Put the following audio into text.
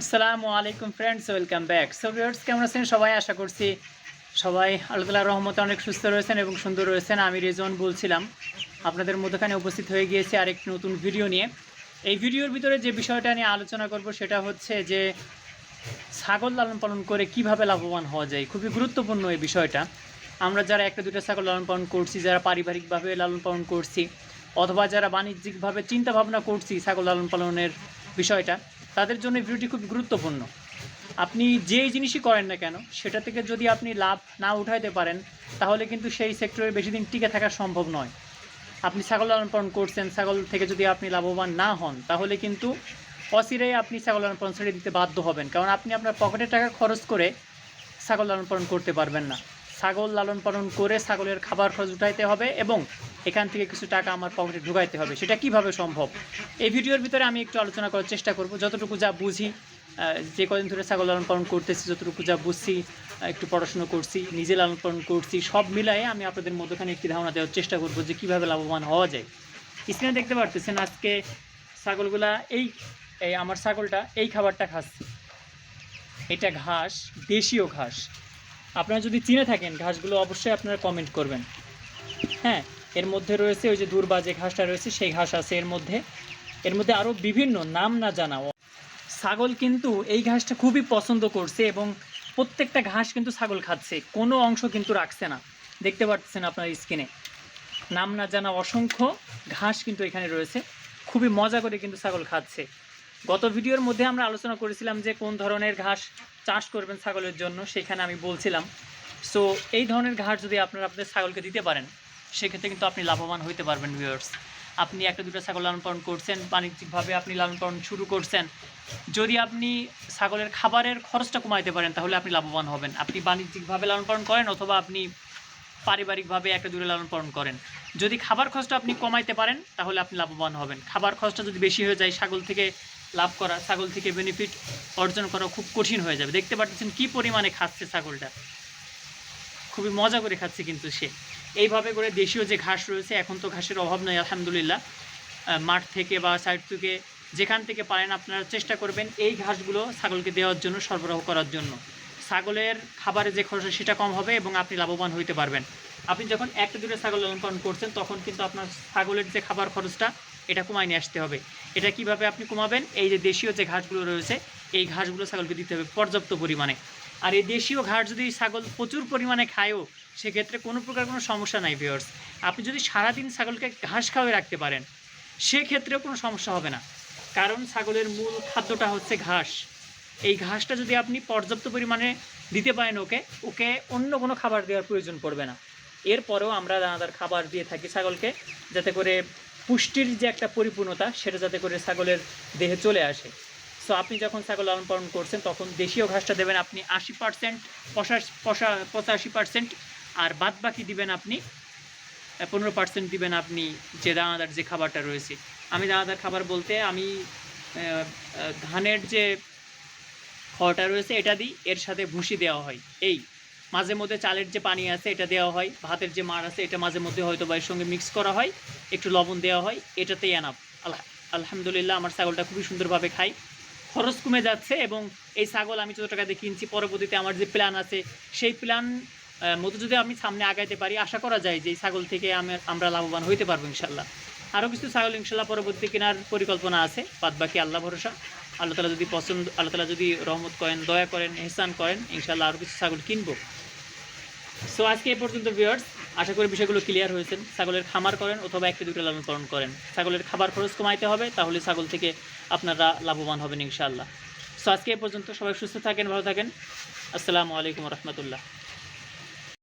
আসসালামু আলাইকুম friends welcome back so viewers কেমন আছেন? সবাই আশা করছি সবাই আল্লাহ রহমতে অনেক সুস্থ রয়েছেন এবং সুন্দর রয়েছেন। আমি রেজন বলছিলাম, আপনাদের মধ্যখানে উপস্থিত হয়ে গিয়েছি আরেকটি নতুন ভিডিও নিয়ে। এই ভিডিওর ভিতরে যে বিষয়টা নিয়ে আলোচনা করব সেটা হচ্ছে যে ছাগল লালন পালন করে কীভাবে লাভবান হওয়া যায়। খুবই গুরুত্বপূর্ণ এই বিষয়টা। আমরা যারা একটা দুটো ছাগল লালন পালন করছি, যারা পারিবারিকভাবে লালন পালন করছি, অথবা যারা বাণিজ্যিকভাবে চিন্তা ভাবনা করছি ছাগল লালন পালনের বিষয়টা তাদের জন্য ভিডিওটি খুব গুরুত্বপূর্ণ। আপনি যেই জিনিসই করেন না কেন, সেটা থেকে যদি আপনি লাভ না উঠাইতে পারেন, তাহলে কিন্তু সেই সেক্টরে বেশি দিন টিকে থাকা সম্ভব নয়। আপনি ছাগল লালন পালন করছেন, ছাগল থেকে যদি আপনি লাভবান না হন, তাহলে কিন্তু অচিরেই আপনি ছাগল লালন পালন ছেড়ে দিতে বাধ্য হবেন। কারণ আপনি আপনার পকেটের টাকা খরচ করে ছাগল লালন পালন করতে পারবেন না। ছাগল লালন পালন করে ছাগলের খাবার খরচ উঠাইতে হবে এবং এখান থেকে কিছু টাকা আমার পকেটে ঢুকাইতে হবে। সেটা কীভাবে সম্ভব? এই ভিডিওর ভিতরে আমি একটু আলোচনা করার চেষ্টা করব। যতটুকু যা বুঝি যে কদিন ধরে ছাগল লালন পালন করতেছি, যতটুকু যা বুঝছি একটু পড়াশুনো করছি, নিজে লালন পালন করছি, সব মিলাই আমি আপনাদের মধ্যখানে একটি ধারণা দেওয়ার চেষ্টা করব যে কীভাবে লাভবান হওয়া যায়। স্ক্রিনে দেখতে পারতেছেন আজকে ছাগলগুলা এই এই আমার ছাগলটা এই খাবারটা খাচ্ছে। এটা ঘাস, দেশীয় ঘাস। আপনারা যদি চিনে থাকেন, ঘাসগুলো অবশ্যই আপনারা কমেন্ট করবেন। হ্যাঁ এর মধ্যে রয়েছে ওই যে দূর্বা যে ঘাসটা রয়েছে, সেই ঘাস আছে এর মধ্যে। এর মধ্যে আরও বিভিন্ন নাম না জানা। ছাগল কিন্তু এই ঘাসটা খুবই পছন্দ করছে এবং প্রত্যেকটা ঘাস কিন্তু ছাগল খাচ্ছে, কোনো অংশ কিন্তু রাখছে না। দেখতে পাচ্ছেন আপনার স্কিনে নাম না জানা অসংখ্য ঘাস কিন্তু এখানে রয়েছে। খুবই মজা করে কিন্তু ছাগল খাচ্ছে। গত ভিডিওর মধ্যে আমরা আলোচনা করেছিলাম যে কোন ধরনের ঘাস চাষ করবেন ছাগলের জন্য, সেখানে আমি বলছিলাম। সো এই ধরনের ঘাস যদি আপনারা আপনাদের ছাগলকে দিতে পারেন সেক্ষেত্রে কিন্তু আপনি লাভবান হইতে পারবেন ভিউয়ার্স আপনি একটা দুটো ছাগল লালন পালন করছেন, বাণিজ্যিকভাবে আপনি লালন পালন শুরু করছেন। যদি আপনি ছাগলের খাবারের খরচটা কমাইতে পারেন, তাহলে আপনি লাভবান হবেন। আপনি বাণিজ্যিকভাবে লালন পালন করেন অথবা আপনি পারিবারিকভাবে একটা দূরে লালন পালন করেন। যদি খাবার খরচটা আপনি কমাইতে পারেন, তাহলে আপনি লাভবান হবেন। খাবার খরচটা যদি বেশি হয়ে যায়, ছাগল থেকে লাভ করা, ছাগল থেকে বেনিফিট অর্জন করা খুব কঠিন হয়ে যাবে। দেখতে পাচ্ছেন কি পরিমাণে খাচ্ছে ছাগলটা। খুবই মজা করে খাচ্ছে কিন্তু সে। এইভাবে করে দেশীয় যে ঘাস রয়েছে, এখন তো ঘাসের অভাব নয় আলহামদুলিল্লাহ। মাঠ থেকে বা সাইড থেকে যেখান থেকে পারেন আপনারা চেষ্টা করবেন এই ঘাসগুলো ছাগলকে দেওয়ার জন্য, সরবরাহ করার জন্য। ছাগলের খাবারে যে খরচ সেটা কম হবে এবং আপনি লাভবান হইতে পারবেন। আপনি যখন একটা দুটো ছাগল লালন পালন করছেন, তখন কিন্তু আপনার ছাগলের যে খাবার খরচটা, এটা কমায় নিয়ে আসতে হবে। এটা কীভাবে আপনি কমাবেন? এই যে দেশীয় যে ঘাসগুলো রয়েছে, এই ঘাসগুলো ছাগলকে দিতে হবে পর্যাপ্ত পরিমাণে। আর এই দেশীয় ঘাস যদি ছাগল প্রচুর পরিমাণে খায়ও সেক্ষেত্রে কোনো প্রকার কোনো সমস্যা নাই ভিওর্স আপনি যদি সারাদিন ছাগলকে ঘাস খাওয়াই রাখতে পারেন, সেক্ষেত্রেও কোনো সমস্যা হবে না। কারণ ছাগলের মূল খাদ্যটা হচ্ছে ঘাস। এই ঘাসটা যদি আপনি পর্যাপ্ত পরিমাণে দিতে পারেন ওকে ওকে অন্য কোনো খাবার দেওয়ার প্রয়োজন পড়বে না। এরপরেও আমরা দানাদার খাবার দিয়ে থাকি ছাগলকে, যাতে করে পুষ্টির যে একটা পরিপূর্ণতা, সেটা যাতে করে ছাগলের দেহে চলে আসে। সো আপনি যখন ছাগল লালন পালন করছেন, তখন দেশীয় ঘাসটা দেবেন আপনি আশি পার্সেন্ট পঁচাশি পার্সেন্ট আর বাদ বাকি দিবেন আপনি পনেরো পার্সেন্ট দিবেন আপনি যে দানাদার যে খাবারটা রয়েছে। আমি দানাদার খাবার বলতে আমি ধানের যে খড়টা রয়েছে এটা দিই, এর সাথে ভুসি দেওয়া হয়। এই, মাঝে মধ্যে চালের যে পানি আছে এটা দেওয়া হয়, ভাতের যে মার আছে এটা মাঝে মধ্যে হয়তো বা এর সঙ্গে মিক্স করা হয়, একটু লবণ দেওয়া হয়, এটাতেই আনাপ আল্লাহ আলহামদুলিল্লাহ আমার ছাগলটা খুবই সুন্দরভাবে খাই খরচ কমে যাচ্ছে এবং এই ছাগল আমি যত টাকা দিয়ে কিনছি, পরবর্তীতে আমার যে প্ল্যান আছে, সেই প্ল্যান মতো যদি আমি সামনে আগাইতে পারি, আশা করা যায় যে ছাগল থেকে আমি আমরা লাভবান হইতে পারব ইনশাল্লাহ আরও কিছু ছাগল ইনশাল্লাহ পরবর্তী কেনার পরিকল্পনা আছে বাদ বাকি আল্লাহ ভরসা। আল্লাহ তালা যদি পছন্দ আল্লাহ তালা যদি রহমত করেন, দয়া করেন, এহসান করেন ইনশাল্লাহ আরও কিছু ছাগল কিনবো। সো আজকে এ পর্যন্ত ভিউয়ার্স আশা করি বিষয়গুলো ক্লিয়ার হয়েছেন ছাগলের খামার করেন অথবা একটি দুটো লালন পালন করেন। ছাগলের খাবার খরচ কমাইতে হবে, তাহলে ছাগল থেকে আপনারা লাভবান হবেন ইনশাআল্লাহ। সো আজকে এ পর্যন্ত সবাই সুস্থ থাকেন, ভালো থাকেন। আসসালামু আলাইকুম রহমতুল্লাহ।